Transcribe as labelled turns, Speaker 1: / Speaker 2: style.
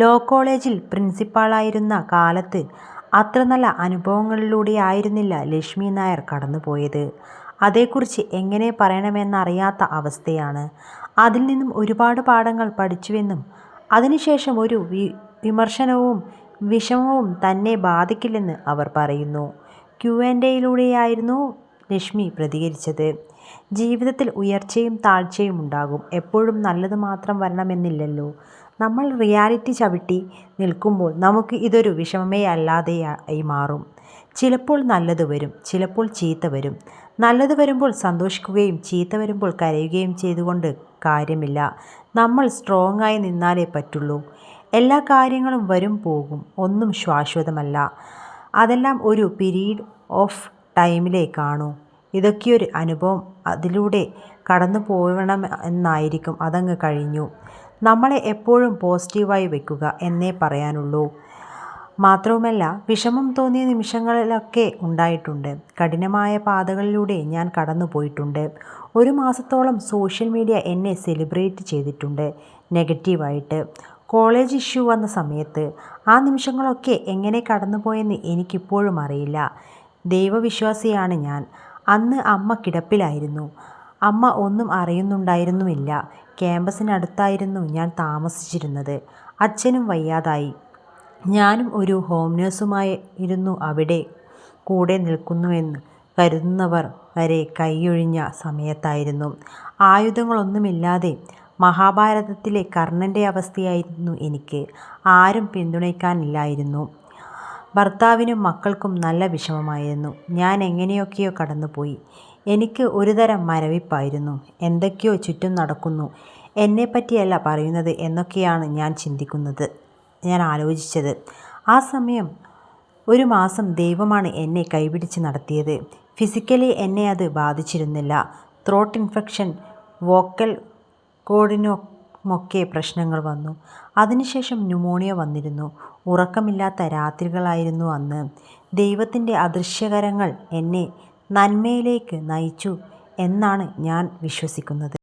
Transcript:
Speaker 1: Law കോളേജിൽ പ്രിൻസിപ്പാളായിരുന്ന കാലത്ത് അത്ര നല്ല അനുഭവങ്ങളിലൂടെയായിരുന്നില്ല ലക്ഷ്മി നായർ കടന്നുപോയത്. അതേക്കുറിച്ച് എങ്ങനെ പറയണമെന്നറിയാത്ത അവസ്ഥയാണ്. അതിൽ നിന്നും ഒരുപാട് പാഠങ്ങൾ പഠിച്ചുവെന്നും അതിനുശേഷം ഒരു വിമർശനവും വിഷമവും തന്നെ ബാധിക്കില്ലെന്ന് അവർ പറയുന്നു. ക്യു ആൻഡ് എയിലൂടെയായിരുന്നു ലക്ഷ്മി പ്രതികരിച്ചത്. ജീവിതത്തിൽ ഉയർച്ചയും താഴ്ചയും ഉണ്ടാകും എപ്പോഴും നല്ലത് മാത്രം വരണമെന്നില്ലല്ലോ. നമ്മൾ റിയാലിറ്റി ചവിട്ടി നിൽക്കുമ്പോൾ നമുക്ക് ഇതൊരു വിഷമമേ അല്ലാതെയായി മാറും. ചിലപ്പോൾ നല്ലത് വരും. ചിലപ്പോൾ ചീത്ത വരും. നല്ലത് വരുമ്പോൾ സന്തോഷിക്കുകയും ചീത്ത വരുമ്പോൾ കരയുകയും ചെയ്തുകൊണ്ട് കാര്യമില്ല. നമ്മൾ സ്ട്രോങ് ആയി നിന്നാലേ പറ്റുള്ളൂ. എല്ലാ കാര്യങ്ങളും വരും പോകും. ഒന്നും ശാശ്വതമല്ല. അതെല്ലാം ഒരു പീരീഡ് ഓഫ് ടൈമിലേ കാണൂ. ഇതൊക്കെയൊരു അനുഭവം. അതിലൂടെ കടന്നു പോകണം എന്നായിരിക്കും അതങ്ങ് കഴിഞ്ഞു. നമ്മളെ എപ്പോഴും പോസിറ്റീവായി വെക്കുക എന്നേ പറയാനുള്ളൂ. മാത്രവുമല്ല വിഷമം തോന്നിയ നിമിഷങ്ങളിലൊക്കെ ഉണ്ടായിട്ടുണ്ട്. കഠിനമായ പാതകളിലൂടെ ഞാൻ കടന്നു പോയിട്ടുണ്ട് ഒരു മാസത്തോളം സോഷ്യൽ മീഡിയ എന്നെ സെലിബ്രേറ്റ് ചെയ്തിട്ടുണ്ട് നെഗറ്റീവായിട്ട്. കോളേജ് ഇഷ്യൂ വന്ന സമയത്ത്. ആ നിമിഷങ്ങളൊക്കെ എങ്ങനെ കടന്നുപോയെന്ന് എനിക്കിപ്പോഴും അറിയില്ല. ദൈവവിശ്വാസിയാണ് ഞാൻ. അന്ന് അമ്മ കിടപ്പിലായിരുന്നു. അമ്മ ഒന്നും അറിയുന്നുണ്ടായിരുന്നുമില്ല. ക്യാമ്പസിനടുത്തായിരുന്നു ഞാൻ താമസിച്ചിരുന്നത്. അച്ഛനും വയ്യാതായി. ഞാനും ഒരു ഹോം നേഴ്സുമായിരുന്നു അവിടെ കൂടെ നിൽക്കുന്നുവെന്ന് കരുതുന്നവർ വരെ കൈയൊഴിഞ്ഞ സമയത്തായിരുന്നു. ആയുധങ്ങളൊന്നുമില്ലാതെ മഹാഭാരതത്തിലെ കർണന്റെ അവസ്ഥയായിരുന്നു എനിക്ക്. ആരും പിന്തുണയ്ക്കാനില്ലായിരുന്നു. ഭർത്താവിനും മക്കൾക്കും നല്ല വിഷമമായിരുന്നു. ഞാൻ എങ്ങനെയൊക്കെയോ കടന്നുപോയി. എനിക്ക് ഒരുതരം മരവിപ്പായിരുന്നു. എന്തൊക്കെയോ ചുറ്റും നടക്കുന്നു. എന്നെപ്പറ്റിയല്ല പറയുന്നത് എന്നൊക്കെയാണ് ഞാൻ ചിന്തിക്കുന്നത് ഞാൻ ആലോചിച്ചത്. ആ സമയം ഒരു മാസം ദൈവമാണ് എന്നെ കൈപിടിച്ച് നടത്തിയത്. ഫിസിക്കലി എന്നെ അത് ബാധിച്ചിരുന്നില്ല. ത്രോട്ട് ഇൻഫെക്ഷൻ വോക്കൽ കോർഡിനുമൊക്കെ പ്രശ്നങ്ങൾ വന്നു. അതിനുശേഷം ന്യൂമോണിയ വന്നിരുന്നു. ഉറക്കമില്ലാത്ത രാത്രികളായിരുന്നു അന്ന്. ദൈവത്തിന്റെ അദൃശ്യകരങ്ങൾ എന്നെ നന്മയിലേക്ക് നയിച്ചു എന്നാണ് ഞാൻ വിശ്വസിക്കുന്നത്.